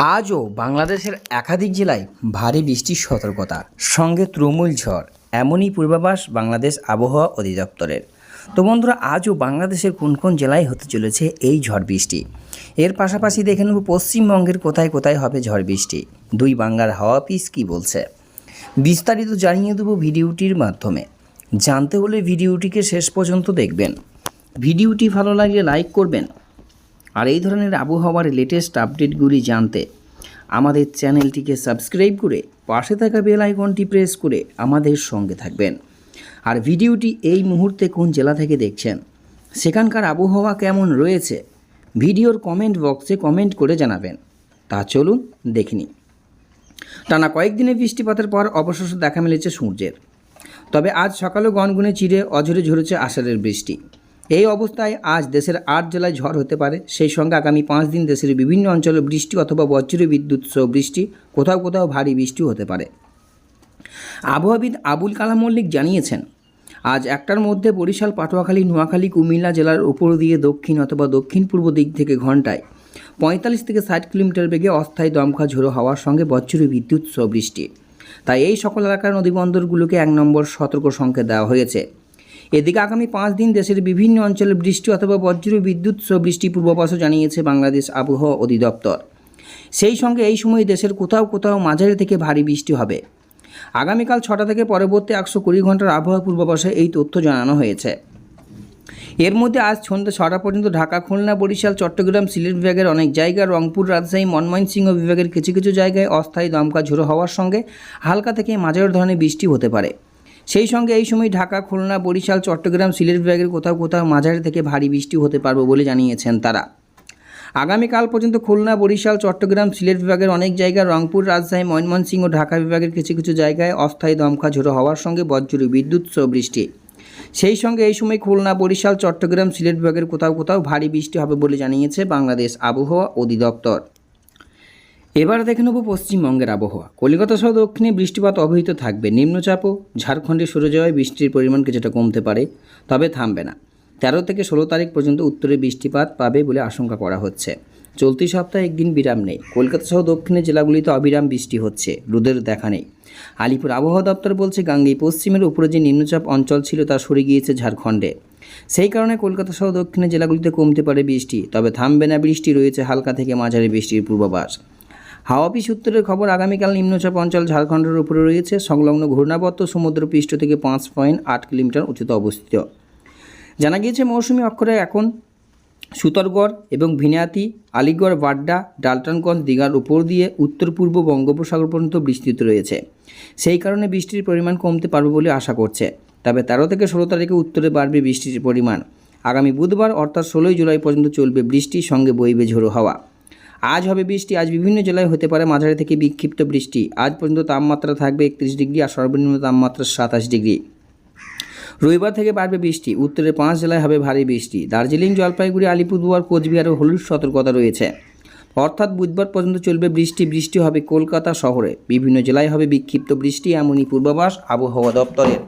আজও বাংলাদেশের একাধিক জেলায় ভারী বৃষ্টির সতর্কতা। সঙ্গে তৃণমূল ঝড়, এমনই পূর্বাভাস বাংলাদেশ আবহাওয়া অধিদপ্তরের। তো বন্ধুরা, আজও বাংলাদেশের কোন কোন জেলায় হতে চলেছে এই ঝড় বৃষ্টি? এর পাশাপাশি দেখে নেব পশ্চিমবঙ্গের কোথায় কোথায় হবে ঝড় বৃষ্টি। দুই বাংলার হাওয়া পিস কী বলছে? বিস্তারিত জানিয়ে দেবো ভিডিওটির মাধ্যমে। জানতে হলে ভিডিওটিকে শেষ পর্যন্ত দেখবেন। ভিডিওটি ভালো লাগলে লাইক করবেন। আর এই ধরনের আবহাওয়ার লেটেস্ট আপডেটগুলি জানতে আমাদের চ্যানেলটিকে সাবস্ক্রাইব করে পাশে থাকা বেল আইকনটি প্রেস করে আমাদের সঙ্গে থাকবেন। আর ভিডিওটি এই মুহূর্তে কোন জেলা থেকে দেখছেন, সেখানকার আবহাওয়া কেমন রয়েছে, ভিডিওর কমেন্ট বক্সে কমেন্ট করে জানাবেন। তা চলুন দেখিনি টানা কয়েকদিনের বৃষ্টিপাতের পর অবশেষে দেখা মিলেছে সূর্যের। তবে আজ সকালে গনগুনে চিরে অঝরে ঝরেছে আষাঢ়ের বৃষ্টি। এই অবস্থায় আজ দেশের আট জেলায় ঝড় হতে পারে। সেই সঙ্গে আগামী পাঁচ দিন দেশের বিভিন্ন অঞ্চলে বৃষ্টি অথবা বজ্র বিদ্যুৎ সহ বৃষ্টি, কোথাও কোথাও ভারী বৃষ্টি হতে পারে। আবহাওয়াবিদ আবুল কালাম মল্লিক জানিয়েছেন, আজ একটার মধ্যে বরিশাল, পাটুয়াখালী, নোয়াখালী, কুমিল্লা জেলার উপর দিয়ে দক্ষিণ অথবা দক্ষিণ পূর্ব দিক থেকে ঘন্টায় পঁয়তাল্লিশ থেকে ষাট কিলোমিটার বেগে অস্থায়ী দমকা ঝোড়ো হওয়ার সঙ্গে বজ্র বিদ্যুৎ সহ বৃষ্টি। তাই এই সকল এলাকার নদীবন্দরগুলোকে এক নম্বর সতর্ক সংকেত দেওয়া হয়েছে। এদিকে আগামী পাঁচ দিন দেশের বিভিন্ন অঞ্চলে বৃষ্টি অথবা বজ্র বিদ্যুৎ সহ বৃষ্টি পূর্বাভাসও জানিয়েছে বাংলাদেশ আবহাওয়া অধিদপ্তর। সেই সঙ্গে এই সময় দেশের কোথাও কোথাও মাঝারি থেকে ভারী বৃষ্টি হবে। আগামীকাল ছটা থেকে পরবর্তী একশো কুড়ি ঘণ্টার আবহাওয়া পূর্বাভাসে এই তথ্য জানানো হয়েছে। এর মধ্যে আজ সন্ধ্যা ছটা পর্যন্ত ঢাকা, খুলনা, বরিশাল, চট্টগ্রাম, সিলেট বিভাগের অনেক জায়গা, রংপুর, রাজশাহী ময়মনসিংহ বিভাগের কিছু কিছু জায়গায় অস্থায়ী দমকা ঝোড়ো হওয়ার সঙ্গে হালকা থেকে মাঝারি ধরনের বৃষ্টি হতে পারে। সেই সঙ্গে এই সময় ঢাকা, খুলনা, বরিশাল, চট্টগ্রাম, সিলেট বিভাগের কোথাও কোথাও মাঝারি থেকে ভারী বৃষ্টি হতে পারবে বলে জানিয়েছেন তারা। আগামীকাল পর্যন্ত খুলনা, বরিশাল, চট্টগ্রাম, সিলেট বিভাগের অনেক জায়গা, রংপুর, রাজশাহী, ময়মনসিংহ ও ঢাকা বিভাগের কিছু কিছু জায়গায় অস্থায়ী দমকা ঝোড়ো হওয়ার সঙ্গে বজ্র, বিদ্যুৎ সহ বৃষ্টি। সেই সঙ্গে এই সময় খুলনা, বরিশাল, চট্টগ্রাম, সিলেট বিভাগের কোথাও কোথাও ভারী বৃষ্টি হবে বলে জানিয়েছে বাংলাদেশ আবহাওয়া অধিদপ্তর। এবার দেখে নেব পশ্চিমবঙ্গের আবহাওয়া। কলিকাতা সহ দক্ষিণে বৃষ্টিপাত অব্যাহত থাকবে। নিম্নচাপও, ঝাড়খণ্ডে সরে যাওয়ায় বৃষ্টির পরিমাণ কিছুটা কমতে পারে, তবে থামবে না। তেরো থেকে ষোলো তারিখ পর্যন্ত উত্তরে বৃষ্টিপাত পাবে বলে আশঙ্কা করা হচ্ছে। চলতি সপ্তাহে একদিন বিরাম নেই। কলকাতা সহ দক্ষিণের জেলাগুলিতে অবিরাম বৃষ্টি হচ্ছে। রোদের দেখা নেই। আলিপুর আবহাওয়া দপ্তর বলছে, গাঙ্গেয় পশ্চিমের উপরে যে নিম্নচাপ অঞ্চল ছিল তা সরে গিয়েছে ঝাড়খণ্ডে। সেই কারণে কলকাতা সহ দক্ষিণের জেলাগুলিতে কমতে পারে বৃষ্টি, তবে থামবে না বৃষ্টি, রয়েছে হালকা থেকে মাঝারি বৃষ্টির পূর্বাভাস। হাওয়া অফিস সূত্রের খবর, আগামীকাল নিম্নচাপ অঞ্চল ঝাড়খণ্ডের উপরে রয়েছে। সংলগ্ন ঘূর্ণাবর্ত সমুদ্রপৃষ্ঠ থেকে পাঁচ পয়েন্ট আট কিলোমিটার উচ্চতা অবস্থিত। জানা গিয়েছে, মৌসুমী অক্ষরে এখন সুতরগড় এবং ভিনাতি আলিগড়, বাড্ডা, ডালটনগঞ্জ দীঘার উপর দিয়ে উত্তর পূর্ব বঙ্গোপসাগর পর্যন্ত বিস্তৃত রয়েছে। সেই কারণে বৃষ্টির পরিমাণ কমতে পারবে বলে আশা করছে। তবে তেরো থেকে ষোলো তারিখে উত্তরে বাড়বে বৃষ্টির পরিমাণ। আগামী বুধবার অর্থাৎ ষোলোই জুলাই পর্যন্ত চলবে বৃষ্টির সঙ্গে বইবে ঝোড়ো হাওয়া। আজ হবে বৃষ্টি, আজ বিভিন্ন জেলায় হতে পারে মাঝারি থেকে বিক্ষিপ্ত বৃষ্টি। আজ পর্যন্ত তাপমাত্রা থাকবে একত্রিশ ডিগ্রি আর সর্বনিম্ন তাপমাত্রা সাতাশ ডিগ্রি। রবিবার থেকে বাড়বে বৃষ্টি, উত্তরের পাঁচ জেলায় হবে ভারী বৃষ্টি। দার্জিলিং, জলপাইগুড়ি, আলিপুরদুয়ার, কোচবিহার হলুদ সতর্কতা রয়েছে। অর্থাৎ বুধবার পর্যন্ত চলবে বৃষ্টি বৃষ্টি হবে কলকাতা শহরে। বিভিন্ন জেলায় হবে বিক্ষিপ্ত বৃষ্টি, এমনই পূর্বাভাস আবহাওয়া দপ্তরের।